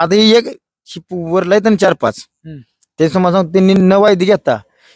आता ही एक ही वरला आहेत ना चार पाच हम्म. ते समजा त्यांनी न वायदी घेता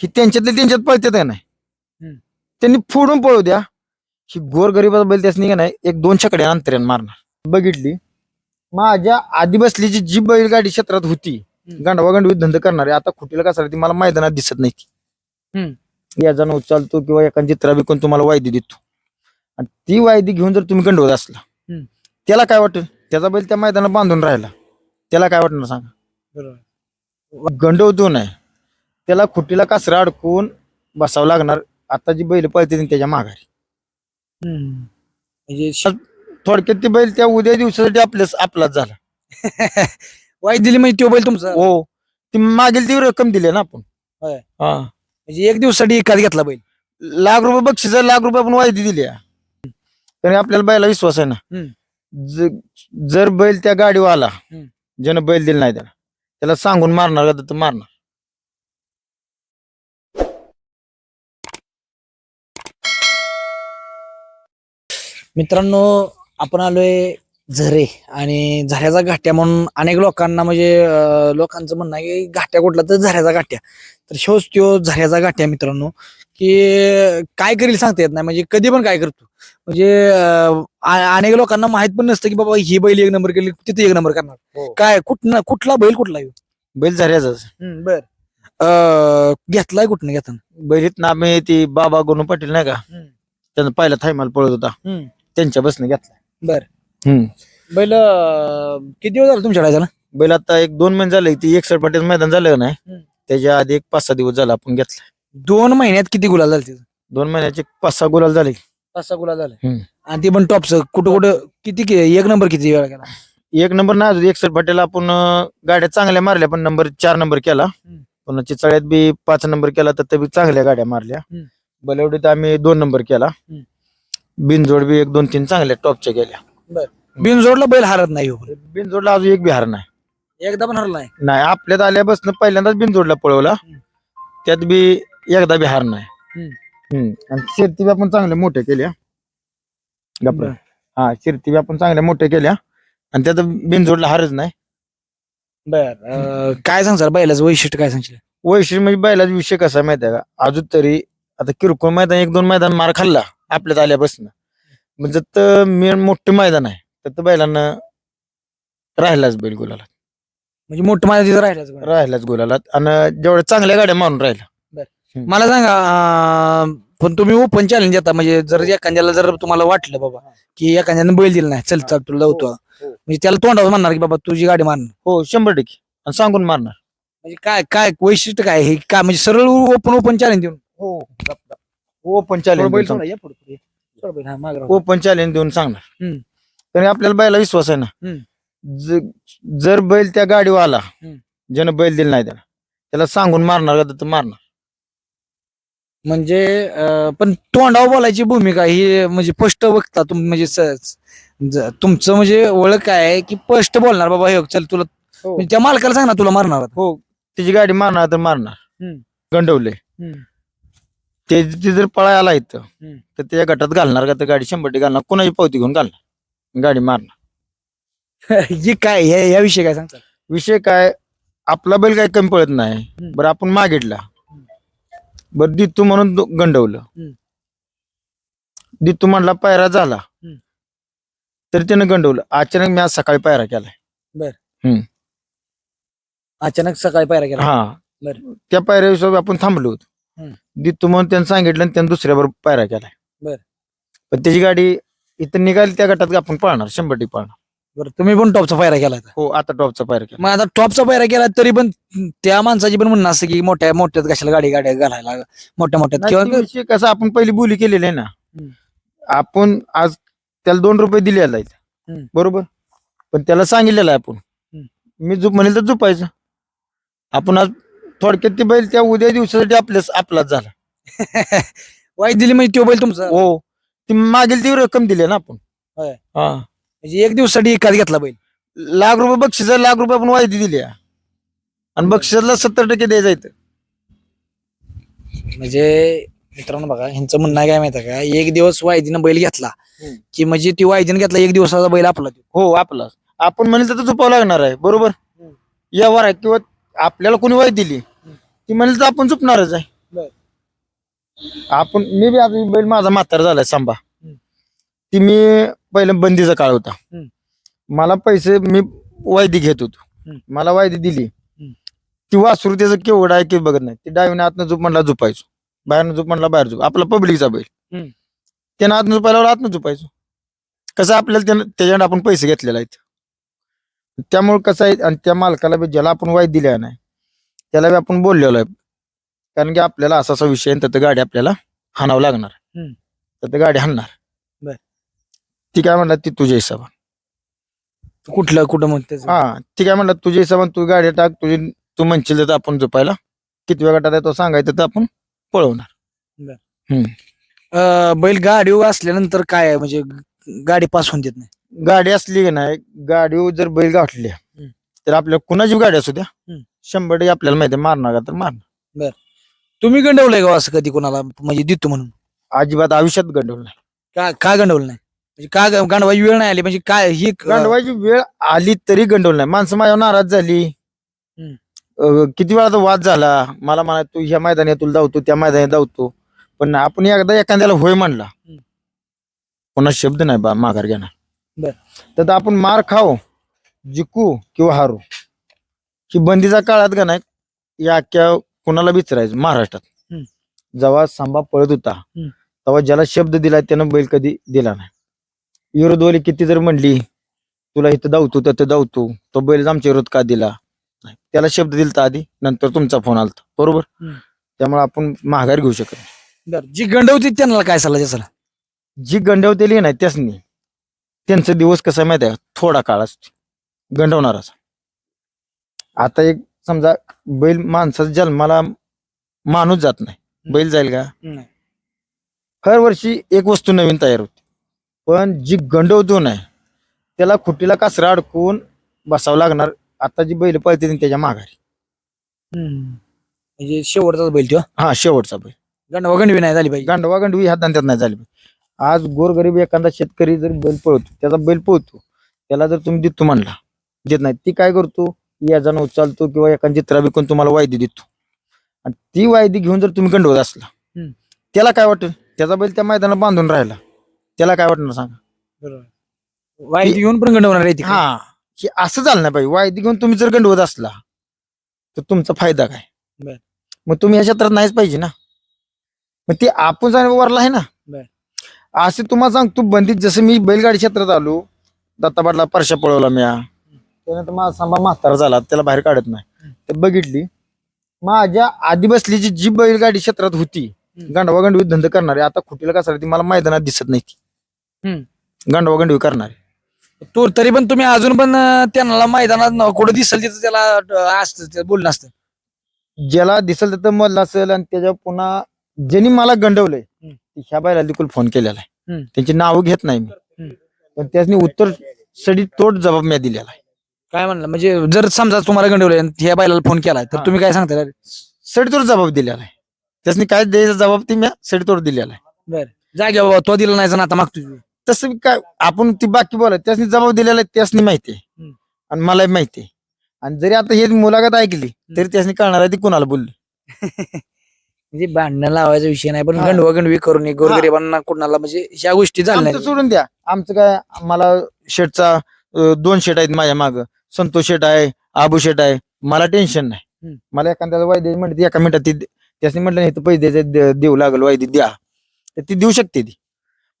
ही त्यांच्यातले त्यांच्यात पळतात का नाही हम्म. त्यांनी फोडून पळू द्या ही गोरगरीबाचा बैल त्यासनी का नाही एक दोन छकड्या अंतर्यान मारणार बघितली माझ्या आधी बसलीची जी बैलगाडी क्षेत्रात होती हम्म. गांडवा गांडवी धंदा करणारे आता खुटीला कसा ती मला मैदानात दिसत नाही हम्म. याचा न उचलतो किंवा एका चित्रा विकून तुम्हाला वायदी देतो आणि ती वायदी घेऊन जर तुम्ही गंडवत असला हम्म. त्याला काय वाटेल त्याचा बैल त्या मैदानात बांधून राहिला त्याला काय वाटणार सांगा? बरोबर. गंडवतो नाही त्याला खुटीला कासरा अडकून बसावं लागणार. आता जी बैल पळते त्याच्या माघारी. म्हणजे श- थोडक्यात ती बैल त्या उद्या दिवसासाठी आपल्याच आपलाच झाला. वाईट दिली म्हणजे तो बैल तुमचा? हो. ती मागील ती रक्कम दिली ना आपण. होय. हा. म्हणजे एक दिवसासाठी एकाच घेतला बैल? लाख रुपये बक्षीस लाख रुपये आपण वायदी दिली आहे. आपल्याला बैला विश्वास आहे ना. ज- जर बैल त्या गाडीवर आला हम्म. ज्यानं बैल दिला नाही त्याला त्याला सांगून मारणार का तर मारणार? मित्रांनो आपण आलोय झरे आणि झऱ्याचा घाट्या म्हणून अनेक लोकांना म्हणजे लोकांचं म्हणणं आहे की घाट्या कुठला तर झऱ्याचा घाट्या तर शोच त्यो झऱ्याचा घाट्या मित्रांनो की काय करील सांगता येत नाही म्हणजे कधी पण काय करतो म्हणजे अनेक लोकांना माहीत पण नसतं की बाबा ही बैल एक नंबर केली तिथे एक नंबर करणार हो. काय कुठला कुठला बैल कुठला ह्यो? बैल झऱ्याचाच बर घेतलाय कुठनं घेताना बैलीत ना आम्ही ती बाबा गोनू पाटील नाही का. त्यानं पहिला थायमाला पळत होता. त्यांच्या बसने घेतला बर. बैल अं, किती दिवस झाला तुमच्या त्याला बैल आता एक दोन महिने झाले ती एकसठ पाटील मैदान झालं नाही. त्याच्या आधी एक पाच सहा दिवस झाला आपण घेतला. दोन महिन्यात किती गुलाल झाले तिथं? दोन महिन्याचे पाच सहा गुलाल झाले. पाच सहा गुलाल झाले. हम्म. आणि ते पण टॉपचं कुठं कुठं किती कि- एक नंबर किती वेळा केला? एक नंबर नाही अजून एकसठ पाटील आपण अं, गाड्या चांगल्या मारल्या पण नंबर चार नंबर केला. हम्म. पुन्हा चिचाळ्यात बी पाच नंबर केला तर ते बी चांगल्या गाड्या मारल्या. हम्म. बलवडीत आम्ही दोन नंबर केला. बिनजोड बी एक दोन तीन चांगल्या टॉपच्या गेल्या बिनजोडला बैल हारत नाही हो. बिनजोडला अजून एक बिहार नाही. एकदा पण हरला नाही. नाही आपल्यात आल्यापासून पहिल्यांदाच बिनजोडला पळवला. हम्म. त्यात बी एकदा बिहार नाही. हम्म. हम्म. आणि शिर्ती बी आपण चांगल्या मोठ्या केल्या गप्पा. हा शिर्ती बी आपण चांगल्या मोठ्या केल्या. आणि त्यात बिनजोडला हारच नाही. बर. काय सांगसाल? बैलाचं वैशिष्ट्य काय सांगशील? वैशिष्ट्य म्हणजे बैलाचा विषय कसा आहे माहिती आहे का? अजून तरी आता किरकोळ मैदान एक दोन मैदान मार खाल्ला आपल्यात आल्यापासून. म्हणजे तर मेन मोठं मैदान आहे. तर बैलांना राहिलाच बैल गुलाला म्हणजे मोठं माझ्या तिथं राहिलाच बैल. राहिलाच गुलाला आणि जेवढ्या चांगल्या गाड्या मारून राहिला मला सांगा अं, पण तुम्ही ओपन चॅलेंज देता म्हणजे जर एखाद्याला जर तुम्हाला वाटलं बाबा की एखाद्यानं बैल दिला नाही चल चल तुला लावतो हो. म्हणजे त्याला तोंडावर म्हणणार की बाबा तुझी गाडी मारणार? हो शंभर टक्के. आणि सांगून मारणार. म्हणजे काय काय वैशिष्ट्य काय हे काय म्हणजे सरळ ओपन ओपन चॅलेंज देऊन? हो. ओपन बैल चॅलेंज सोडा, या पुढं, पुढे. सोडा बैल, हा, मागं राहू. ओपन चॅलेंज देऊन सांगणार हम्म. तरी आपल्याला बैला विश्वास आहे ना हम्म. ज- जर बैल त्या गाडीवर आला हम्म. ज्यानं बैल दिला नाही त्याला त्याला सांगून मारणार का तर मारणार म्हणजे अं, पण तोंडावर बोलायची भूमिका ही म्हणजे स्पष्ट बघता तुम्ही म्हणजे स- ज- तुमचं म्हणजे ओळख काय आहे की स्पष्ट बोलणार बाबा हे चल तुला हो. म्हणजे त्या मालकाला सांग ना तुला मारणार आता. हो त्याची गाडी मारणार तर मारणार हम्म. गंडवले हम्म. ते ते जर पळायला आला इथं हम्म. तर त्या गटात घालणार का? तर गाडी शंभर टक्के घालणार. कोणाची पावती घेऊन घालणार? गाडी मारणार. हे काय या याविषयी काय सांगता? विषय काय? आपला बैल काय कमी पळत नाही. बरं आपण मागितला. बरं दितू म्हणून दो- गंडवलं. हम्म. दितू म्हणला पायरा झाला. हम्म. तर त्यानं गंडवलं. अचानक मी आज सकाळी पायरा केलाय. अचानक सकाळी पायरा केला? हा. बरं. त्या पायऱ्या हिशोब आपण थांबलो होतो. दितू म्हणून त्यांनी सांगितलं आणि त्यानं दुसऱ्याबरोबर पायरा केलाय बरं. पण त्याची गाडी इथं निघाली त्या गटात आपण पळणार शंभर टक्के पळणार बरं तुम्ही पण टॉपचा पायरा केला. हो आता टॉपचा पायरा केला मग आता टॉपचा पायरा केला तरी पण त्या माणसाची पण म्हणणं असं की मोठ्या मोठ्यात कशाला गाडी गाड्या घालायला मोठ्या मोठ्यात किंवा कसा आपण पहिली बोली केलेली आहे ना. आपण आज त्याला दोन रुपये हम्म. बरोबर पण त्याला सांगितलेलं आहे आपण मी झोप म्हणेल तर झोपायचं आपण आज थोडक्यात ती बैल त्या उद्या दिवसासाठी आपल्याच आपलाच झाला वाईट दिली म्हणजे तो बैल तुमचा हो ती मागील ती रक्कम दिली ना आपण होय. हा म्हणजे एक दिवसासाठी एकाच घेतला बैल लाख रुपये बक्षीस लाख रुपये आपण वायदी दिली. आणि बक्षिसाला सत्तर टक्के द्यायचं इथं. म्हणजे मित्रांनो बघा ह्यांचं म्हणणं आहे काय माहिती का एक दिवस वायदीनं बैल घेतला हम्म. की म्हणजे ती वायदीनं घेतला एक दिवसाचा बैल आपला तो. हो आपला आपण म्हणेल तर झोपावं लागणार आहे बरोबर हम्म. यावर आहे किंवा आपल्याला कोणी वाईट दिली ती म्हणेल तर आपण झोपणारच आहे. आपण मी बी आता बैल माझा म्हातारा झालाय सांबा. ती मी पहिलं बंदीचा काळ होता. मला पैसे मी वायदी घेत होतो. मला वायदी दिली. ती वासरू त्याचं केवढं आहे की बघत नाही. ती डावीने आतनं झोप म्हणला झोपायचो. बाहेरनं झोप म्हणला बाहेर झोप. आपला पब्लिकचा बैल. त्यानं आतनं झोपायला आतनं झोपायचो. कसं आपल्याला त्यानं त्याच्याकडे आपण पैसे घेतलेले आहेत. त्यामुळे कसं आहे आणि त्या मालकाला ज्याला आपण वाईट दिल्या नाही त्याला बी आपण बोललेलो आहे. कारण की आपल्याला असा असा विषय आहे, तर गाडी आपल्याला हाणावं लागणार. हम्म. तर गाडी हाणणार. बर. ती काय म्हणणार ती तुझ्या हिशोबा कुठलं कुठं म्हणते हा ती काय म्हणणार तुझ्या हिशोबाने तू गाडी टाक तुझी तू म्हणशील तर आपण झोपायला. किती वेळ गटात आहे तो सांगायचं तर आपण पळवणार. बैल गाडी असल्यानंतर काय आहे? म्हणजे गाडी पास होऊन देत नाही. गाडी असली की नाही गाडी जर बैल गाठली हम्म. तर आपल्या कुणाची गाडी असू द्या. हम्म. शंभर टक्के आपल्याला माहिती आहे मारणार का तर मारणार. तुम्ही गंडवलंय का असं कधी कोणाला? म्हणजे देतो म्हणून. अजिबात आयुष्यात गंडवलं नाही. का का गंडवलं नाही? म्हणजे का ग- गंडवायची वेळ नाही आली. म्हणजे काय ही क- गंडवायची वेळ आली तरी गंडवलं नाही. माणसं माझ्यावर नाराज झाली. हम्म. अं, किती वेळा तो वाद झाला. मला म्हणा तू ह्या मैदानात तुला धावतो त्या मैदानात धावतो. पण आपण एकदा एखाद्याला होय म्हणला. हम्म. पुन्हा शब्द नाही बा माघार घेणार. बर. तर आपण मार खाऊ जिकू किंवा हारू ही बंदीच्या काळात का नाही या अख्ख्या कुणाला विचारायचं महाराष्ट्रात. जेव्हा सांबा पळत होता. तेव्हा ज्याला शब्द दिला त्यानं बैल कधी दिला नाही विरोधवाली किती जर म्हणली तुला इथं धावतो तिथं धावतो तो बैल आमच्या विरोध का दिला नाही. त्याला शब्द दिलता आधी नंतर तुमचा फोन आलता बरोबर. त्यामुळे आपण माघार घेऊ शकत नाही. जी गंडवती त्यांना काय सल्ला द्यायचा जी गंडवतेली नाही त्यासनी त्यांचा दिवस कसा माहिती आहे? थोडा काळ असतो गंडवणाराचा आता एक समजा बैल माणसाचा जन्माला माणूस जात नाही. बैल जाईल का? हर वर्षी एक वस्तू नवीन तयार होते. पण जी गंडवतो नाही त्याला खुटीला कासरा अडकून बसावं लागणार. आता जी बैल पळते त्याच्या माघारी. म्हणजे शेवटचाच बैल तो? हा शेवटचा बैल. गंडवा गंडवी नाही झाली पाहिजे. गांडवा गांडवी ह्या धंद्यात नाही झाली पाहिजे. आज गोरगरीब एखादा शेतकरी जर बैल पळतो त्याचा बैल पळतो त्याला जर तुम्ही देतो म्हणला देत नाही. ती काय करतो? याचा उचलतो किंवा एखादी चित्रा विकून तुम्हाला वायदी देतो. आणि ती वायदी घेऊन जर तुम्ही गंडवत असला. त्याला काय वाटेल? त्याचा बैल त्या मैदानात बांधून राहिला. त्याला काय वाटणार सांगा? वाईट घेऊन पण गंडवणार आहे. हा. हे असं झालं नाही पाहिजे. वायदी घेऊन तुम्ही जर गंडवत असला तर तुमचा फायदा काय. मग तुम्ही ह्या क्षेत्रात नाहीच पाहिजे ना? मग ते आपण जाणे वरला आहे ना. असे तुम्हाला सांगतो बंदीत जसं मी बैलगाडी क्षेत्रात आलो दत्तापाटला परशा पळवला मी त्यानंतर माझा सांबा म्हातारा झाला त्याला बाहेर काढत नाही ते बघितली माझ्या आधी बसलीची जी बैलगाडी क्षेत्रात होती. गांडवा गांडवी धंदा करणारी आता खुटीला कसा ती मला मैदानात दिसत नाही ती. गांडवा गांडवी करणारी तो तरी पण तुम्ही अजून पण त्यांना मैदानात कुठं दिसेल तिथं त्याला असतं बोलणं असतं ज्याला दिसेल तर मधला असेल आणि त्याच्या पुन्हा ज्यांनी मला गंडवलंय. ह्या बायला देखील फोन केलेला आहे. त्यांची नावं घेत नाही मी. पण त्यासनी उत्तर सडी तोड जबाब मी दिलेला आहे काय म्हणलं? म्हणजे जर समजा तुम्हाला गंडवलं ह्या बायला फोन केलाय तर हा. तुम्ही काय सांगता सडतोड जबाब दिलेला आहे. त्यासनी काय द्यायचा जबाब ती मी सडतोड दिलेला आहे. जागे बाबा तो दिला नाही आता मागतो तसं काय आपण ती बाकी बोला त्यासनी जबाब दिलेला आहे त्यासनी माहिती आहे. हम्म. आणि मलाही माहिती आहे. आणि जरी आता हे मुलाखत ऐकली तरी त्यासनी कळणार आहे ती कुणाला बोलली. म्हणजे भांडणं लावायचा विषय नाही पण हा. गंडवा गंडवी करून नये, गोरगरिबांना कुणाला म्हणजे ह्या गोष्टी झाल्या आमचं नाही सोडून द्या. आमचं काय मला शेटचा अं, दोन शेट आहेत माझ्या माग. संतोष शेट आहे आबू शेट आहे मला टेन्शन नाही. मला एखाद्याला वायदे म्हणते एका मिनिटात ती त्याने म्हटलं नाही तर पैसे द्यायचे दे- देऊ लागल वायदे द्या तर ती देऊ शकते ती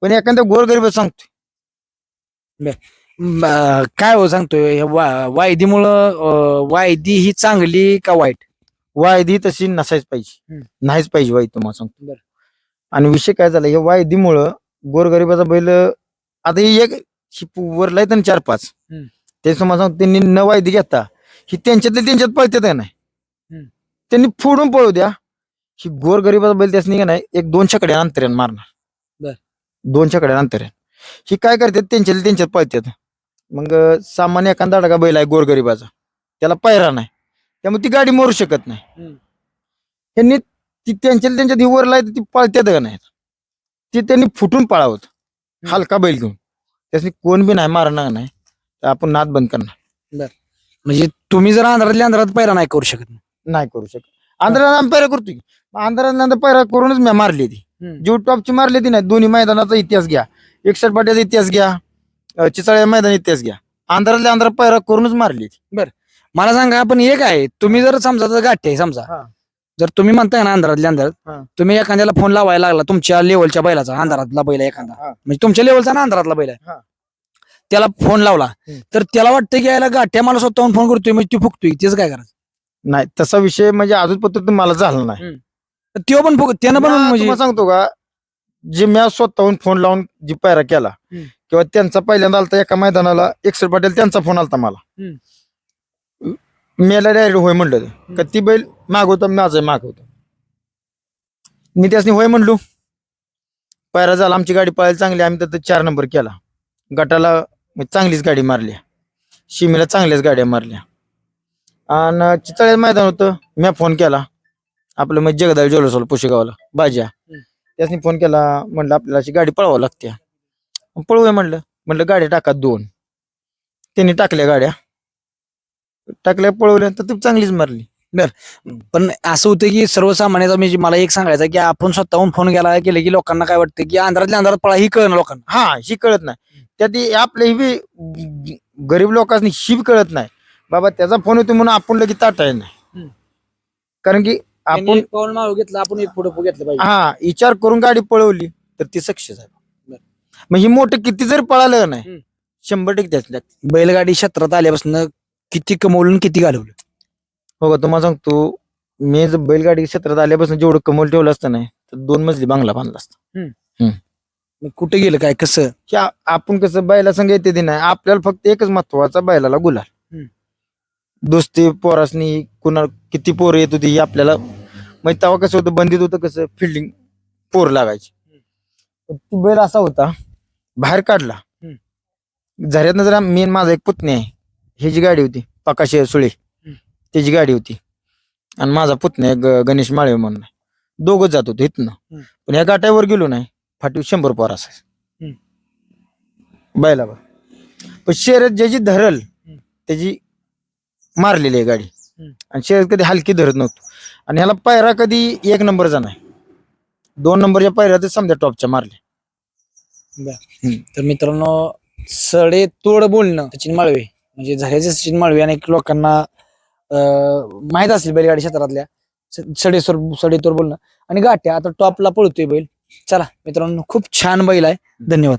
पण एखाद्या गोरगरीब सांगतो म, अं, काय हो सांगतोय वा- वायदीमुळं अं, वायदी ही चांगली का वाईट वायदी तशी नसायच पाहिजे हम्म. नाहीच पाहिजे वायदी तुम्हाला सांगतो बरं. आणि विषय काय झाला या वायदीमुळं गोरगरिबाचा बैल आता ही एक वरला आहेत ना चार पाच हम्म. ते सांगतो त्यांनी न वायदी घेता. ही त्यांच्यातले त्यांच्यात पळतात का नाही. त्यांनी फोडून पळू द्या. ही गोरगरिबाचा बैल त्यासनी का नाही एक दोन छकड्या अंतर्यान मारणार. दोन छकड्या अंतर्यान ही काय करतात त्यांच्यातले त्यांच्यात पळतात मग सामान्य एखादा अडका बैल आहे गोरगरिबाचा त्याला पायरा नाही. त्यामुळे ती गाडी मोरू शकत नाही. त्यांनी ती त्यांच्या त्यांच्यात ही वरला आहे ती पळतात का नाही? ती त्यांनी फुटून पळावत हलका बैल घेऊन. त्यासनी कोण बी नाही मारणार नाही. तर आपण नाद बंद करणार. म्हणजे तुम्ही जर आंध्रातल्या आंध्रात पैरा नाही करू शकत. नाही करू शकत. आंध्राला पैरा करतोय. आंध्राला पैरा करूनच मी मारली ती. जीव टॉपची मारली ती नाही. दोन्ही मैदानाचा इतिहास घ्या. एकसठ पाट्याचा इतिहास घ्या. चिचाळ्या मैदान इतिहास घ्या. आंध्रातल्या आंध्रा पैरा करूनच मारली ती. मला सांगा आपण एक आहे. तुम्ही जर समजा जर गाठी आहे समजा. हा. जर तुम्ही म्हणताय ना आंध्रातल्या हा. आंध्रात तुम्ही एखाद्याला फोन लावायला लागला तुमच्या लेवलच्या बैलाचा आंध्रातला बैल आहे एखादा. हा. म्हणजे तुमच्या लेवलचा ना आंध्रातला बैल आहे. त्याला फोन लावला. तर त्याला वाटतं की यायला गाठ्या मला स्वतःहून फोन करतोय म्हणजे ती फुकतोय तेच काय करायचं? नाही तसा विषय म्हणजे अजून पद्धत मला झाला नाही. तर त्यो पण फुक त्यानं पण म्हणजे सांगतो का जे मी स्वतःहून फोन लावून जी पैरा केला हम्म. किंवा त्यांचा पहिल्यांदा आलता एका मैदानाला एकसठ पाटील त्यांचा फोन आलता मला. मेला डायरेक्ट होय म्हणलं. ते. का ती बैल मागवतो माझं मागवतो. मी त्यासनी होय म्हणलो. पैरा झाला आमची गाडी पळायला चांगली आम्ही तर चार नंबर केला. गटाला म्हणजे चांगलीच गाडी मारली. शिमीला चांगल्याच गाड्या मारल्या. आणि चितळे मैदान होतं मी फोन केला. आपलं म्हणजे जगदाळ ज्वेलर्सला पुशेगावला बाज्या. त्यासनी फोन केला म्हणलं आपल्याला अशी गाडी पळवावं लागते पळवूया म्हणलं. म्हणलं गाड्या टाका दोन. त्यांनी टाकल्या गाड्या. टाकल्या पळवल्या तर ती चांगलीच मारली. पण असं होतं की सर्वसामान्याचा म्हणजे मला एक सांगायचं की आपण स्वतःहून फोन केला केले की लोकांना काय वाटतं की आंध्रातल्या आंध्रात पळा ही कळणं लोकांना. हा ही कळत नाही. त्यात आपल्या ही बी गरीब लोकांनी ही बी कळत नाही. बाबा त्याचा फोन होतो म्हणून आपण लगेच ताटाय नाही. कारण की आपण पाऊल मागं घेतलं आपण एक पुढे घेतलं पाहिजे. हा विचार करून गाडी पळवली तर ती सक्सेस आहे. मग ही मोठं किती जरी पळालं नाही. शंभर टक्के त्याच लागते बैलगाडी क्षेत्रात आल्यापासून किती कमवलं किती घालवलं? हो का तुम्हाला सांगतो मी जर बैलगाडी क्षेत्रात आल्यापासून जेवढं कमल ठेवलं असतं नाही तर दोन मजली बांगला बांधला असता. मग कुठे गेलं काय कसं? की आ- आपण कसं बैला संघ येते ते नाही. आपल्याला फक्त एकच महत्त्वाचा बैलाला गुलाल. हम्म. दोस्ती पोरासनी कुणा किती पोरं येत होती हे आपल्याला मग तेव्हा कसं होतं बंदीत होतं कसं फिल्डिंग पोर लागायची. पण ती बैल असा होता. बाहेर काढला. झऱ्यातनं जरा मेन माझा एक पुतणी आहे. ही जी गाडी होती पकाशे सुळे. त्याची गाडी होती. आणि माझा पुतण्या गणेश माळे म्हणून आहे. दोघंच जात होते इथनं. हम्म. पण या गाट्यावर गेलो नाही. फाटी शंभर पोर असायचं. बैलावर पण शर्यत ज्याची धरल त्याची मारलेली आहे गाडी. आणि शर्यत कधी हलकी धरत नव्हतो. आणि ह्याला पायरा कधी एक नंबरचा नाही. दोन नंबरच्या पायऱ्या समजा टॉपच्या मारल्या. तर मित्रांनो सडे तोड बोलणं सचिन माळवे. म्हणजे झाल्याचे सचिन माळवे अनेक लोकांना माहीत असेल बैलगाडी क्षेत्रातल्या सडेसोर सडेतोड बोलणं. आणि गाठ्या आता टॉपला पळतोय बैल. चला मित्रांनो खूप छान बैल आहे. धन्यवाद.